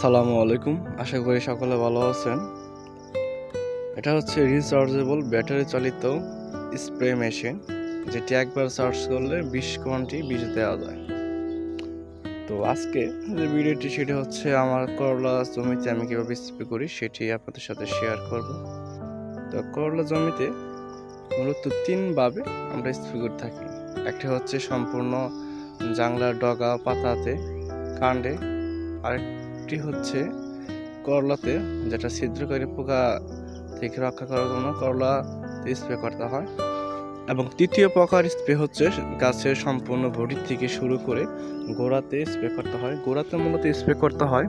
আসসালামু আলাইকুম। আশা করি সকলে ভালো আছেন। এটা হচ্ছে রিচার্জেবল ব্যাটারি চালিত স্প্রে মেশিন যেটি একবার চার্জ করলে বিশ ঘন্টি বিষ দেওয়া যায়। তো আজকে যে ভিডিওটি, সেটি হচ্ছে আমার করলা জমিতে আমি কীভাবে স্প্রে করি, সেটি আপনাদের সাথে শেয়ার করব। তো করলা জমিতে মূলত তিনভাবে আমরা স্প্রে করে থাকি। একটি হচ্ছে সম্পূর্ণ জাংলার ডগা পাতাতে কাণ্ডে আরেকটি হচ্ছে করলাতে, যেটা ছিদ্রকারী পোকা থেকে রক্ষা করার জন্য করলা স্প্রে করতে হয়। এবং তৃতীয় প্রকার স্প্রে হচ্ছে গাছের সম্পূর্ণ বডি থেকে শুরু করে গোড়াতে স্প্রে করতে হয়। গোড়াতে মূলত স্প্রে করতে হয়,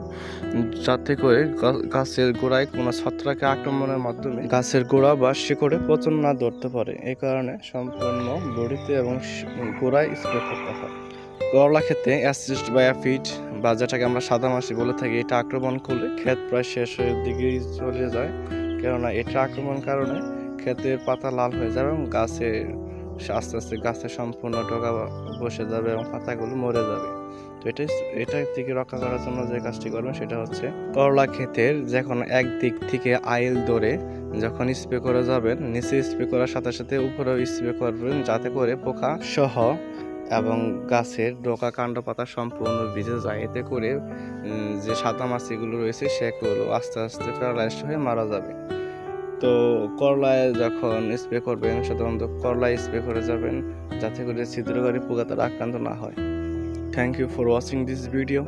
যাতে করে গাছের গোড়ায় কোনো ছত্রাকের আক্রমণের মাধ্যমে গাছের গোড়া বা শিকড়ে পচন না ধরতে পারে। এই কারণে সম্পূর্ণ বডিতে এবং গোড়ায় স্প্রে করতে হয়। করলা ক্ষেতে অ্যাসিস্ট বা অ্যাফিড বা যেটাকে আমরা সাদা মাছি বলে থাকি, এটা আক্রমণ করলে ক্ষেত প্রায় শেষের দিকেই চলে যায়। কেননা এটা আক্রমণ কারণে ক্ষেতের পাতা লাল হয়ে যাবে এবং গাছের আস্তে আস্তে গাছের সম্পূর্ণ ডগা বসে যাবে এবং পাতাগুলো মরে যাবে। তো এটা এটা থেকে রক্ষা করার জন্য যে কাজটি করবেন সেটা হচ্ছে করলা ক্ষেতের যখন এক দিক থেকে আইল ধরে যখন স্প্রে করে যাবেন, নিচে স্প্রে করার সাথে সাথে উপরেও স্প্রে করবেন যাতে করে পোকা সহ এবং গাছের ডোকা কাণ্ড পাতা সম্পূর্ণ ভিজে যায় এতে করে যে সাদা মাছিগুলো রয়েছে সেগুলো আস্তে আস্তে প্যারালাইজড হয়ে মারা যাবে। তো করলায় যখন স্প্রে করবেন, সাধারণত করলায় স্প্রে করে যাবেন, যাতে করে ছিদ্রকারী পোকা তারা আক্রান্ত না হয়। Thank you for watching this video